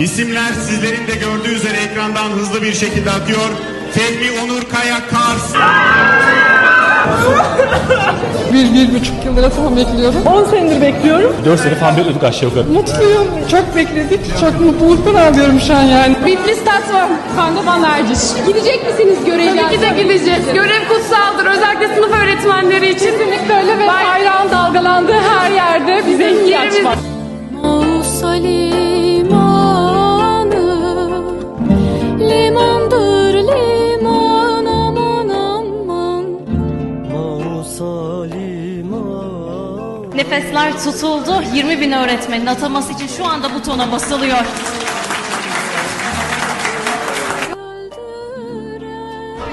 İsimler sizlerin de gördüğü üzere ekrandan hızlı bir şekilde akıyor. Fehmi Onur Kaya Kars. Bir, bir buçuk yıldır atamı bekliyorum. 10 senedir bekliyorum. 4 sene falan bekliyorduk aşağı yukarı. Mutluyum. Çok bekledik. Çok mutluluktan ağlıyorum şu an yani. Bitlis Tatvan. Kandaban Erciş. Gidecek misiniz göreve? Tabii ki de gideceğiz. Görev kutsaldır. Özellikle sınıf öğretmenleri için. Kesinlikle öyle ve bayrağın dalgalandığı her yerde bize ihtiyaç var. Mausa Nefesler tutuldu. 20 bin öğretmenin ataması için şu anda butona basılıyor.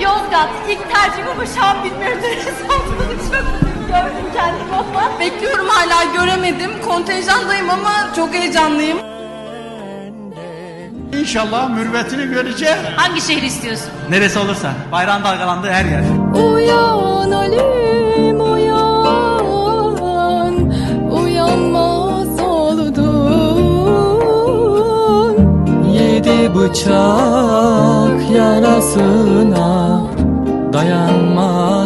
Yozgat ilk tercihim ama şu an bilmiyorum neresi olduğunu çok gördüm kendimi ama. Bekliyorum hala göremedim. Kontenjandayım ama çok heyecanlıyım. İnşallah mürvetini göreceğiz. Hangi şehir istiyorsun? Neresi olursa. Bayrağın dalgalandığı her yer. Uyan Alim Bıçak yarasına dayanmaz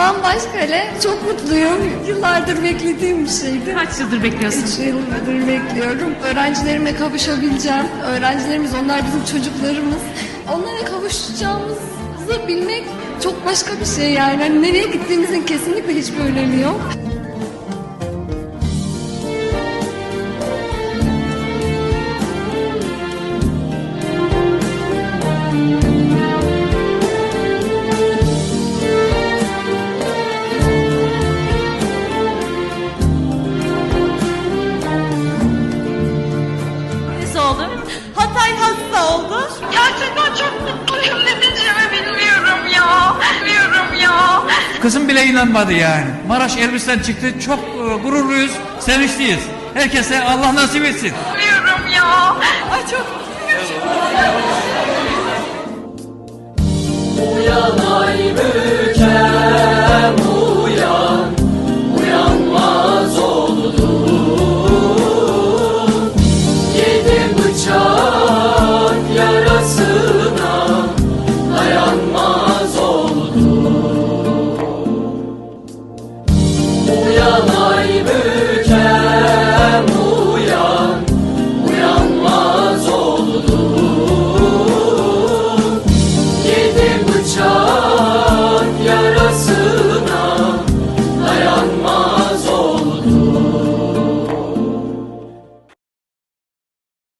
Bambaşka hele çok mutluyum. Yıllardır beklediğim bir şeydi. Kaç yıldır bekliyorsun? Üç yıldır bekliyorum. Öğrencilerime kavuşabileceğim. Öğrencilerimiz onlar bizim çocuklarımız. Onlara kavuşacağımızı bilmek çok başka bir şey yani. Hani nereye gittiğimizin kesinlikle hiçbir önemi yok. Oldu? Hatay hasta oldu. Gerçekten çok mutluyum. Ne diyeceğimi bilmiyorum ya. Bilmiyorum ya. Kızım bile inanmadı yani. Maraş Elbistan çıktı. Çok e, gururluyuz, sevinçliyiz. Herkese Allah nasip etsin. Bilmiyorum ya. Ay çok Uyan ay bükem kaybı